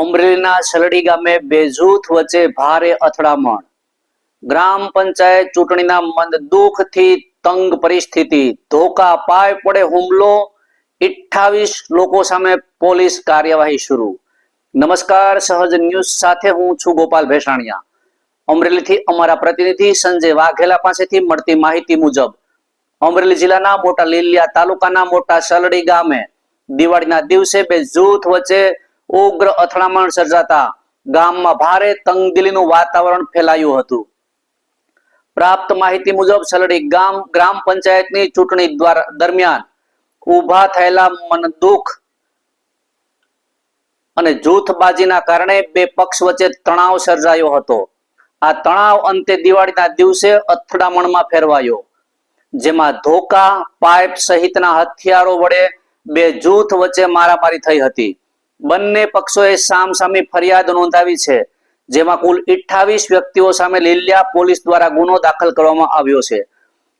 અમરેલીના સલડી ગામે બે વચ્ચે ભારે અથડામણ. ગ્રામ પંચાયત ચૂંટણીના મંદ દુઃખથી તંગ પરિસ્થિતિ. ધોકા પાય પડે હુમલો. 28 લોકો સામે પોલીસ કાર્યવાહી શરૂ. નમસ્કાર, સહજ ન્યૂઝ સાથે હું છું ગોપાલ ભેસાણિયા. અમરેલીથી અમારા પ્રતિનિધિ સંજય વાઘેલા પાસેથી મળતી માહિતી મુજબ, અમરેલી જિલ્લાના મોટા લીલિયા તાલુકાના મોટા સલડી ગામે દિવાળીના દિવસે બે જૂથ વચ્ચે ઉગ્ર અથડામણ સર્જાતા ગામમાં ભારે તંગદિલીનું વાતાવરણ ફેલાયું હતું. પ્રાપ્ત માહિતી મુજબ સલડી ગામ, ગ્રામ પંચાયતની ચૂંટણી દરમિયાન ઊભા થયેલા મન દુઃખ અને જૂથબાજીના કારણે બે પક્ષ વચ્ચે તણાવ સર્જાયો હતો. આ તણાવ અંતે દિવાળીના દિવસે અથડામણમાં ફેરવાયો, જેમાં ધોકા, પાઇપ સહિતના હથિયારો વડે બે જૂથ વચ્ચે મારામારી થઈ હતી. બંને પક્ષોએ સામસામી ફરિયાદ નોંધાવી છે, જેમાં કુલ 28 વ્યક્તિઓ સામે લીલિયા પોલીસ દ્વારા ગુનો દાખલ કરવામાં આવ્યો છે.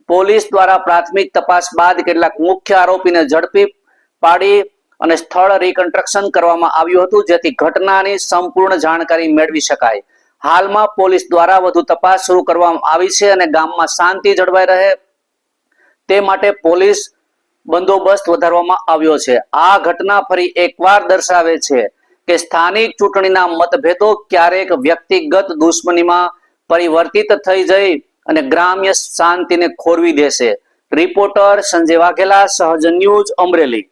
પોલીસ દ્વારા પ્રાથમિક તપાસ બાદ કેટલાક મુખ્ય આરોપીને ઝડપી પાડી અને સ્થળ રિકન્સ્ટ્રક્શન કરવામાં આવ્યું હતું, જેથી ઘટનાની સંપૂર્ણ જાણકારી મેળવી શકાય. હાલમાં પોલીસ દ્વારા વધુ તપાસ શરૂ કરવામાં આવી છે અને ગામમાં શાંતિ જળવાઈ રહે. તે માટે પોલીસ બંદોબસ્ત વધારવામાં આવ્યો છે. આ ઘટના ફરી એકવાર દર્શાવે છે કે સ્થાનિક ચૂંટણીના મતભેદો ક્યારેક વ્યક્તિગત દુશ્મનીમાં પરિવર્તિત થઈ જઈ અને ગ્રામ્ય શાંતિને ખોરવી દેશે. રિપોર્ટર સંજય વાઘેલા, સહજ ન્યૂઝ અમરેલી.